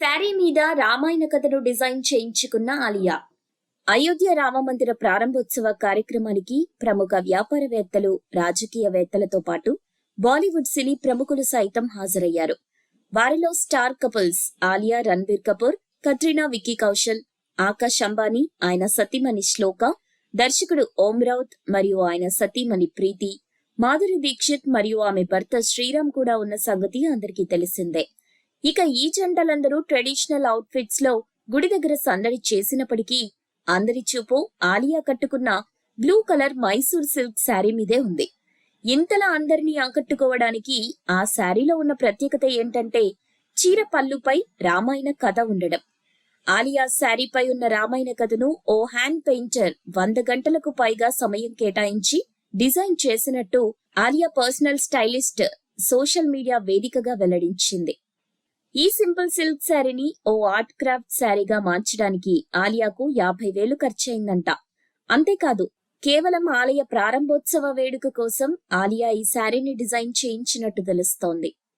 శారీ మీద రామాయణ కథను డిజైన్ చేయించుకున్న ఆలియా. అయోధ్య రామమందిర ప్రారంభోత్సవ కార్యక్రమానికి ప్రముఖ వ్యాపారవేత్తలు రాజకీయవేత్తలతో పాటు బాలీవుడ్ సినీ ప్రముఖులు సైతం హాజరయ్యారు. వారిలో స్టార్ కపుల్స్ ఆలియా రణ్బీర్ కపూర్ కత్రినా విక్కీ కౌశల్ ఆకాష్ అంబానీ ఆయన సతీమణి శ్లోక దర్శకుడు ఓం రౌత్ మరియు ఆయన సతీమణి ప్రీతి మాధురి దీక్షిత్ మరియు ఆమె భర్త శ్రీరామ్ కూడా ఉన్న సంగతి అందరికీ తెలిసిందే. ఇక ఈ జంటలందరూ ట్రెడిషనల్ అవుట్ఫిట్స్లో గుడి దగ్గర సందడి చేసినప్పటికీ అందరి చూపు ఆలియా కట్టుకున్న blue colour Mysore silk sari మీదే ఉంది. ఇంతలా అందరినీ ఆకట్టుకోవడానికి ఆ శారీలో ఉన్న ప్రత్యేకత ఏంటంటే చీర పళ్ళుపై రామాయణ కథ ఉండడం. ఆలియా శారీపై ఉన్న రామాయణ కథను ఓ హ్యాండ్ పెయింటర్ వంద గంటలకు పైగా సమయం కేటాయించి డిజైన్ చేసినట్టు Alia personal stylist social media వేదికగా వెల్లడించింది. ఈ సింపుల్ సిల్క్ శారీని ఓ ఆర్ట్ క్రాఫ్ట్ శారీగా మార్చడానికి ఆలియాకు యాభై వేలు ఖర్చయిందంట. అంతేకాదు కేవలం ఆలయ ప్రారంభోత్సవ వేడుక కోసం ఆలియా ఈ శారీని డిజైన్ చేయించినట్టు తెలుస్తోంది.